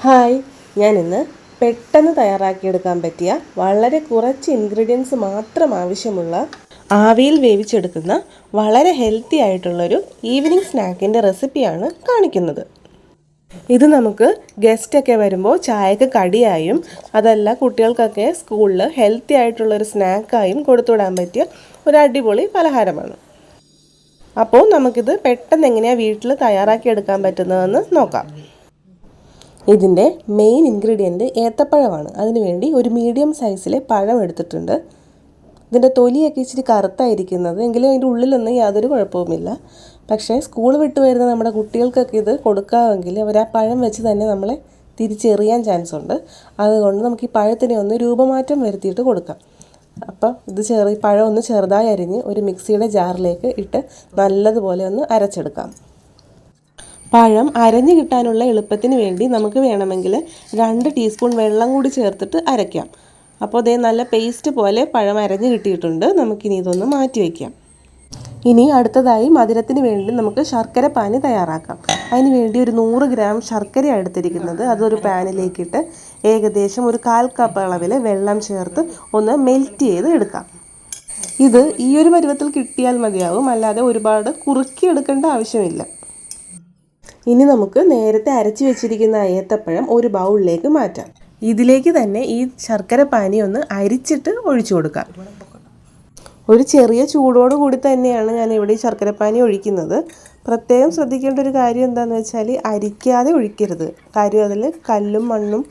Hi ഞാൻ ഇന്ന് പെട്ടെന്ന് തയ്യാറാക്കിയെടുക്കാൻ പറ്റിയ വളരെ കുറച്ച് ഇൻഗ്രീഡിയൻസ് മാത്രം ആവശ്യമുള്ള ആവിയിൽ വേവിച്ചെടുക്കുന്ന വളരെ ഹെൽത്തി ആയിട്ടുള്ളൊരു ഈവനിങ് സ്നാക്കിന്റെ റെസിപ്പിയാണ് കാണിക്കുന്നത്. ഇത് നമുക്ക് ഗസ്റ്റൊക്കെ വരുമ്പോൾ ചായക്ക് കടിയായും അതല്ല കുട്ടികൾക്കൊക്കെ സ്കൂളിൽ ഹെൽത്തി ആയിട്ടുള്ളൊരു സ്നാക്കായും കൊടുത്തുവിടാൻ പറ്റിയ ഒരു അടിപൊളി പലഹാരമാണ്. അപ്പോൾ നമുക്കിത് പെട്ടെന്ന് എങ്ങനെയാണ് വീട്ടിൽ തയ്യാറാക്കിയെടുക്കാൻ പറ്റുന്നതെന്ന് നോക്കാം. ഇതിന്റെ മെയിൻ ഇൻഗ്രീഡിയന്റ് ഏത്തപ്പഴമാണ്. അതിനുവേണ്ടി ഒരു മീഡിയം സൈസിലെ പഴം എടുത്തിട്ടുണ്ട്. ഇതിന്റെ തൊലിയൊക്കെ ഇച്ചിരി കറുത്തായിരിക്കുന്നത്. എങ്കിലും അതിന്റെ ഉള്ളിലൊന്നും യാതൊരു കുഴപ്പവുമില്ല. പക്ഷേ സ്കൂൾ വിട്ട് വരുന്ന നമ്മുടെ കുട്ടികൾക്കൊക്കെ ഇത് കൊടുക്കാമെങ്കിൽ അവർ ആ പഴം വെച്ച് തന്നെ നമ്മളെ തിരിച്ചെറിയാൻ ചാൻസ് ഉണ്ട്. അതുകൊണ്ട് നമുക്ക് ഈ പഴത്തിനെ ഒന്ന് രൂപമാറ്റം വരുത്തിയിട്ട് കൊടുക്കാം. അപ്പം ഇത് ചെറിയ പഴം ഒന്ന് ചെറുതായി അരിഞ്ഞ് ഒരു മിക്സിയുടെ ജാറിലേക്ക് ഇട്ട് നല്ലതുപോലെ ഒന്ന് അരച്ചെടുക്കാം. പഴം അരഞ്ഞു കിട്ടാനുള്ള എളുപ്പത്തിന് വേണ്ടി നമുക്ക് വേണമെങ്കിൽ രണ്ട് ടീസ്പൂൺ വെള്ളം കൂടി ചേർത്തിട്ട് അരയ്ക്കാം. അപ്പോൾ അതേ നല്ല പേസ്റ്റ് പോലെ പഴം അരഞ്ഞു കിട്ടിയിട്ടുണ്ട്. നമുക്കിനി ഇതൊന്ന് മാറ്റി വയ്ക്കാം ഇനി അടുത്തതായി മധുരത്തിന് വേണ്ടി നമുക്ക് ശർക്കര പാനി തയ്യാറാക്കാം. അതിന് വേണ്ടി ഒരു നൂറ് ഗ്രാം ശർക്കര എടുത്തിരിക്കുന്നത് അതൊരു പാനിലേക്കിട്ട് ഏകദേശം ഒരു കാൽ കപ്പ് അളവിൽ വെള്ളം ചേർത്ത് ഒന്ന് മെൽറ്റ് ചെയ്ത് എടുക്കാം. ഇത് ഈ ഒരു പരുവത്തിൽ കിട്ടിയാൽ മതിയാവും. അല്ലാതെ ഒരുപാട് കുറുക്കി എടുക്കേണ്ട ആവശ്യമില്ല. ഇനി നമുക്ക് നേരത്തെ അരച്ചു വെച്ചിരിക്കുന്ന ഏത്തപ്പഴം ഒരു ബൗളിലേക്ക് മാറ്റാം. ഇതിലേക്ക് തന്നെ ഈ ശർക്കര പാനി ഒന്ന് അരിച്ചിട്ട് ഒഴിച്ചു കൊടുക്കാം. ഒരു ചെറിയ ചൂടോട് കൂടി തന്നെയാണ് ഞാൻ ഇവിടെ ഈ ശർക്കര പാനി ഒഴിക്കുന്നത്. പ്രത്യേകം ശ്രദ്ധിക്കേണ്ട ഒരു കാര്യം എന്താണെന്ന് വെച്ചാൽ അരിക്കാതെ ഒഴിക്കരുത്. കാര്യം അതിൽ കല്ലും മണ്ണും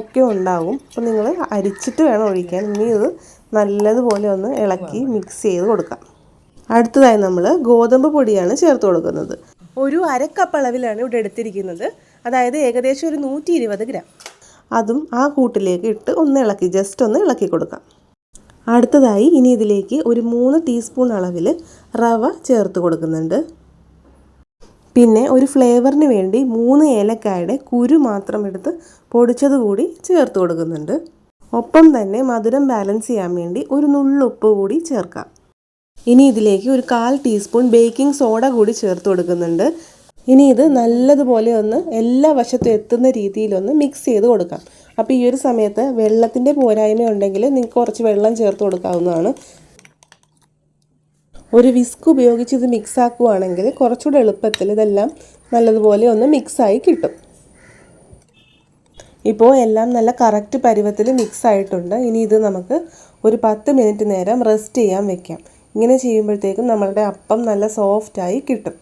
ഒക്കെ ഉണ്ടാകും അപ്പോൾ നിങ്ങൾ അരിച്ചിട്ട് വേണം ഒഴിക്കാൻ. ഇനി ഇത് നല്ലതുപോലെ ഒന്ന് ഇളക്കി മിക്സ് ചെയ്ത് കൊടുക്കാം. അടുത്തതായി നമ്മൾ ഗോതമ്പ് പൊടിയാണ് ചേർത്ത് കൊടുക്കുന്നത്. ഒരു അരക്കപ്പ് അളവിലാണ് ഇവിടെ എടുത്തിരിക്കുന്നത്. അതായത് ഏകദേശം ഒരു നൂറ്റി ഇരുപത് ഗ്രാം. അതും ആ കൂട്ടിലേക്ക് ഇട്ട് ഒന്ന് ഇളക്കി ജസ്റ്റ് ഒന്ന് ഇളക്കി കൊടുക്കാം. അടുത്തതായി ഇനി ഇതിലേക്ക് ഒരു മൂന്ന് ടീസ്പൂൺ അളവിൽ റവ ചേർത്ത് കൊടുക്കുന്നുണ്ട്. പിന്നെ ഒരു ഫ്ലേവറിന് വേണ്ടി മൂന്ന് ഏലക്കായുടെ കുരു മാത്രം എടുത്ത് പൊടിച്ചത് കൂടി ചേർത്ത് കൊടുക്കുന്നുണ്ട്. ഒപ്പം തന്നെ മധുരം ബാലൻസ് ചെയ്യാൻ വേണ്ടി ഒരു നുള്ളുപ്പ് കൂടി ചേർക്കാം. ഇനി ഇതിലേക്ക് ഒരു കാൽ ടീസ്പൂൺ ബേക്കിംഗ് സോഡ കൂടി ചേർത്ത് കൊടുക്കുന്നുണ്ട്. ഇനി ഇത് നല്ലതുപോലെ ഒന്ന് എല്ലാ വശത്തും എത്തുന്ന രീതിയിലൊന്ന് മിക്സ് ചെയ്ത് കൊടുക്കാം. അപ്പോൾ ഈ ഒരു സമയത്ത് വെള്ളത്തിന്റെ പോരായ്മ ഉണ്ടെങ്കിൽ നിങ്ങൾക്ക് കുറച്ച് വെള്ളം ചേർത്ത് കൊടുക്കാവുന്നതാണ്. ഒരു വിസ്ക് ഉപയോഗിച്ച് ഇത് മിക്സ് ആക്കുവാണെങ്കിൽ കുറച്ചുകൂടെ എളുപ്പത്തിൽ ഇതെല്ലാം നല്ലതുപോലെ ഒന്ന് മിക്സായി കിട്ടും. ഇപ്പോൾ എല്ലാം നല്ല കറക്റ്റ് പരുവത്തിൽ മിക്സ് ആയിട്ടുണ്ട്. ഇനി ഇത് നമുക്ക് ഒരു പത്ത് മിനിറ്റ് നേരം റെസ്റ്റ് ചെയ്യാൻ വെക്കാം. ഇങ്ങനെ ചെയ്യുമ്പോഴത്തേക്കും നമ്മളുടെ അപ്പം നല്ല സോഫ്റ്റായി കിട്ടും.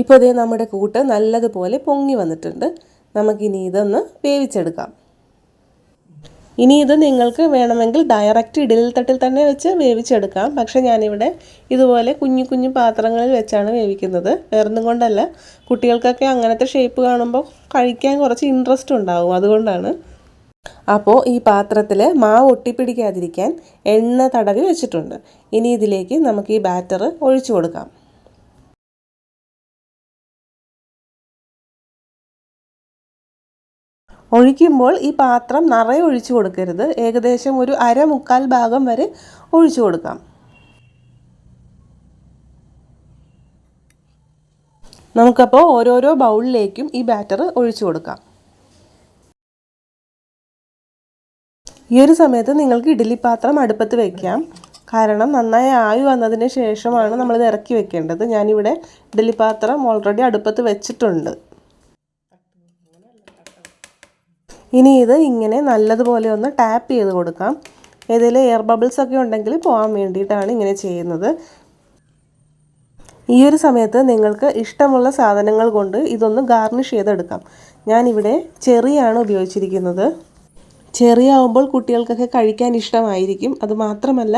ഇപ്പോൾ ഇതേ നമ്മുടെ കൂട്ട് നല്ലതുപോലെ പൊങ്ങി വന്നിട്ടുണ്ട്. നമുക്കിനി ഇതൊന്ന് വേവിച്ചെടുക്കാം. ഇനി ഇത് നിങ്ങൾക്ക് വേണമെങ്കിൽ ഡയറക്റ്റ് ഇഡലിൽ തട്ടിൽ തന്നെ വെച്ച് വേവിച്ചെടുക്കാം. പക്ഷേ ഞാനിവിടെ ഇതുപോലെ കുഞ്ഞു കുഞ്ഞു പാത്രങ്ങളിൽ വെച്ചാണ് വേവിക്കുന്നത്. വേറൊന്നും കൊണ്ടല്ല. കുട്ടികൾക്കൊക്കെ അങ്ങനത്തെ ഷേപ്പ് കാണുമ്പോൾ കഴിക്കാൻ കുറച്ച് ഇൻട്രസ്റ്റ് ഉണ്ടാകും അതുകൊണ്ടാണ് അപ്പോൾ ഈ പാത്രത്തിൽ മാവ് ഒട്ടിപ്പിടിക്കാതിരിക്കാൻ എണ്ണ തടവി വെച്ചിട്ടുണ്ട്. ഇനി ഇതിലേക്ക് നമുക്ക് ഈ ബാറ്റർ ഒഴിച്ചു കൊടുക്കാം. ഒഴിക്കുമ്പോൾ ഈ പാത്രം നിറയെ ഒഴിച്ചു കൊടുക്കരുത്. ഏകദേശം ഒരു അര മുക്കാൽ ഭാഗം വരെ ഒഴിച്ചു കൊടുക്കാം. നമുക്കപ്പോൾ ഓരോരോ ബൗളിലേക്കും ഈ ബാറ്റർ ഒഴിച്ചു കൊടുക്കാം. ഈ ഒരു സമയത്ത് നിങ്ങൾക്ക് ഇഡ്ഡലി പാത്രം അടുപ്പത്ത് വെക്കാം. കാരണം നന്നായി ആയി വന്നതിന് ശേഷമാണ് നമ്മൾ ഇത് ഇറക്കി വെക്കേണ്ടത്. ഞാനിവിടെ ഇഡ്ഡലി പാത്രം ഓൾറെഡി അടുപ്പത്ത് വെച്ചിട്ടുണ്ട്. ഇനി ഇത് ഇങ്ങനെ നല്ലതുപോലെ ഒന്ന് ടാപ്പ് ചെയ്ത് കൊടുക്കാം. ഏതെങ്കിലും എയർ ബബിൾസ് ഒക്കെ ഉണ്ടെങ്കിൽ പോകാൻ വേണ്ടിയിട്ടാണ് ഇങ്ങനെ ചെയ്യുന്നത്. ഈ ഒരു സമയത്ത് നിങ്ങൾക്ക് ഇഷ്ടമുള്ള സാധനങ്ങൾ കൊണ്ട് ഇതൊന്ന് ഗാർണിഷ് ചെയ്തെടുക്കാം. ഞാനിവിടെ ചെറിയാണ് ഉപയോഗിച്ചിരിക്കുന്നത്. ചെറിയാവുമ്പോൾ കുട്ടികൾക്കൊക്കെ കഴിക്കാൻ ഇഷ്ടമായിരിക്കും. അതുമാത്രമല്ല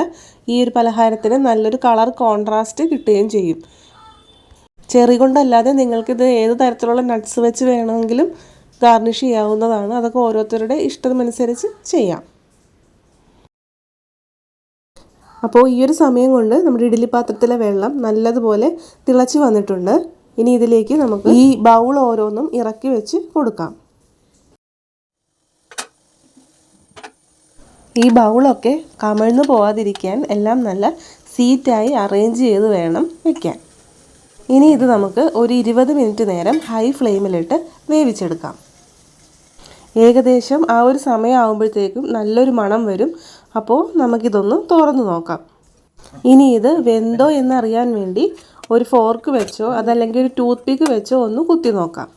ഈ ഒരു പലഹാരത്തിന് നല്ലൊരു കളർ കോൺട്രാസ്റ്റ് കിട്ടുകയും ചെയ്യും. ചെറി കൊണ്ടല്ലാതെ നിങ്ങൾക്കിത് ഏത് തരത്തിലുള്ള നട്ട്സ് വെച്ച് വേണമെങ്കിലും ഗാർണിഷ് ചെയ്യാവുന്നതാണ്. അതൊക്കെ ഓരോരുത്തരുടെ ഇഷ്ടമനുസരിച്ച് ചെയ്യാം. അപ്പോൾ ഈ ഒരു സമയം കൊണ്ട് നമ്മുടെ ഇഡ്ഡലി പാത്രത്തിലെ വെള്ളം നല്ലതുപോലെ തിളച്ച് വന്നിട്ടുണ്ട്. ഇനി ഇതിലേക്ക് നമുക്ക് ഈ ബൗൾ ഓരോന്നും ഇറക്കി വെച്ച് കൊടുക്കാം. ഈ ബൗളൊക്കെ കമിഴ്ന്നു പോവാതിരിക്കാൻ എല്ലാം നല്ല സീറ്റായി അറേഞ്ച് ചെയ്ത് വേണം വയ്ക്കാൻ ഇനി ഇത് നമുക്ക് ഒരു ഇരുപത് മിനിറ്റ് നേരം ഹൈ ഫ്ലെയിമിലിട്ട് വേവിച്ചെടുക്കാം. ഏകദേശം ആ ഒരു സമയമാകുമ്പോഴത്തേക്കും നല്ലൊരു മണം വരും. അപ്പോൾ നമുക്കിതൊന്ന് തുറന്നു നോക്കാം. ഇനി ഇത് വെന്തോ എന്നറിയാൻ വേണ്ടി ഒരു ഫോർക്ക് വെച്ചോ അതല്ലെങ്കിൽ ഒരു ടൂത്ത് പിക്ക് വെച്ചോ ഒന്ന് കുത്തി നോക്കാം.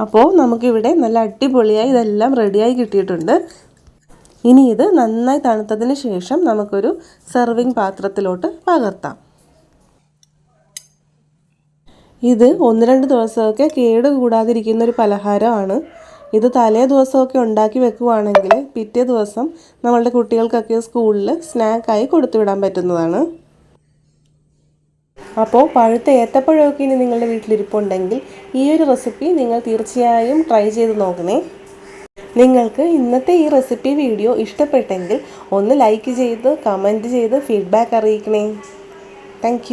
അപ്പോൾ നമുക്കിവിടെ നല്ല അടിപൊളിയായി ഇതെല്ലാം റെഡിയായി കിട്ടിയിട്ടുണ്ട്. ഇനി ഇത് നന്നായി തണുത്തതിന് ശേഷം നമുക്കൊരു സെർവിങ് പാത്രത്തിലോട്ട് പകർത്താം. ഇത് ഒന്ന് രണ്ട് ദിവസമൊക്കെ കേട് കൂടാതിരിക്കുന്ന ഒരു പലഹാരമാണ്. ഇത് തലേ ദിവസമൊക്കെ ഉണ്ടാക്കി വെക്കുവാണെങ്കിൽ പിറ്റേ ദിവസം നമ്മളുടെ കുട്ടികൾക്കൊക്കെ സ്കൂളിൽ സ്നാക്കായി കൊടുത്തുവിടാൻ പറ്റുന്നതാണ്. അപ്പോൾ പഴുത്ത ഏത്തപ്പഴമൊക്കെ ഇനി നിങ്ങളുടെ വീട്ടിലിരിപ്പുണ്ടെങ്കിൽ ഈ ഒരു റെസിപ്പി നിങ്ങൾ തീർച്ചയായും ട്രൈ ചെയ്ത് നോക്കണേ. നിങ്ങൾക്ക് ഇന്നത്തെ ഈ റെസിപ്പി വീഡിയോ ഇഷ്ടപ്പെട്ടെങ്കിൽ ഒന്ന് ലൈക്ക് ചെയ്ത് കമന്റ് ചെയ്ത് ഫീഡ്ബാക്ക് അറിയിക്കണേ. താങ്ക്